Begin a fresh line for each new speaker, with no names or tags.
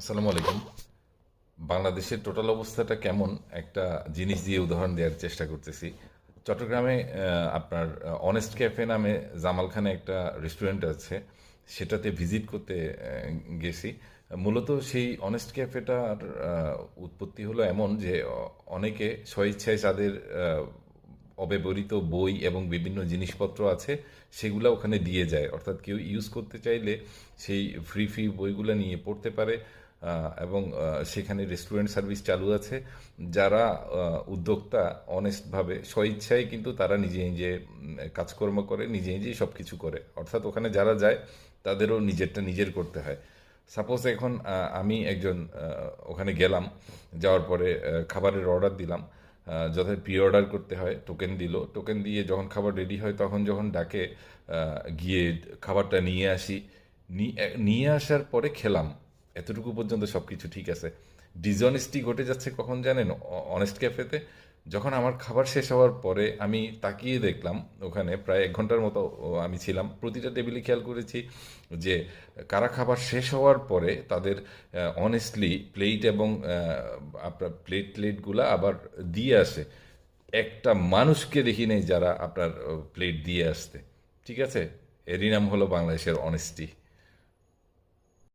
আসসালামু আলাইকুম। বাংলাদেশের টোটাল অবস্থাটা কেমন? একটা জিনিস দিয়ে উদাহরণ দেওয়ার চেষ্টা করতেছি। চট্টগ্রামে আপনার অনেস্ট ক্যাফে নামে জামাল খানে একটা রেস্টুরেন্ট আছে। সেটাতে ভিজিট করতে গেছি। মূলত সেই অনেস্ট ক্যাফেটার উৎপত্তি হলো এমন যে, অনেকে স্বইচ্ছায় তাদের অব্যবহৃত বই এবং বিভিন্ন জিনিসপত্র আছে, সেগুলো ওখানে দিয়ে যায়। অর্থাৎ কেউ ইউজ করতে চাইলে সেই ফ্রি ফ্রি বইগুলো নিয়ে পড়তে পারে। এবং সেখানে রেস্টুরেন্ট সার্ভিস চালু আছে। যারা উদ্যোক্তা অনেস্টভাবে স্বইচ্ছায় কিন্তু তারা নিজে নিজে কাজকর্ম করে নিজে নিজেই সব কিছু করে। অর্থাৎ ওখানে যারা যায় তাদেরও নিজেরটা নিজের করতে হয়। সাপোজ এখন আমি একজন ওখানে গেলাম যাওয়ার পরে খাবারের অর্ডার দিলাম আহ, যথায় প্রি অর্ডার করতে হয় টোকেন দিল। টোকেন দিয়ে যখন খাবার রেডি হয় তখন যখন ডাকে গিয়ে খাবারটা নিয়ে আসি নিয়ে আসার পরে খেলাম। এতটুকু পর্যন্ত সব কিছু ঠিক আছে। ডিসঅনেস্টি ঘটে যাচ্ছে কখন জানেন? অনেস্ট ক্যাফেতে যখন আমার খাবার শেষ হওয়ার পরে আমি তাকিয়ে দেখলাম ওখানে প্রায় এক ঘণ্টার মতো আমি ছিলাম। প্রতিটা টেবিলে খেয়াল করেছি যে কারা খাবার শেষ হওয়ার পরে তাদের অনেস্টলি প্লেট এবং আপনার প্লেট প্লেটগুলো আবার দিয়ে আসে। একটা মানুষকে দেখি নেই যারা আপনার প্লেট দিয়ে আসতে। ঠিক আছে? এরই নাম হলো বাংলাদেশের অনেস্টি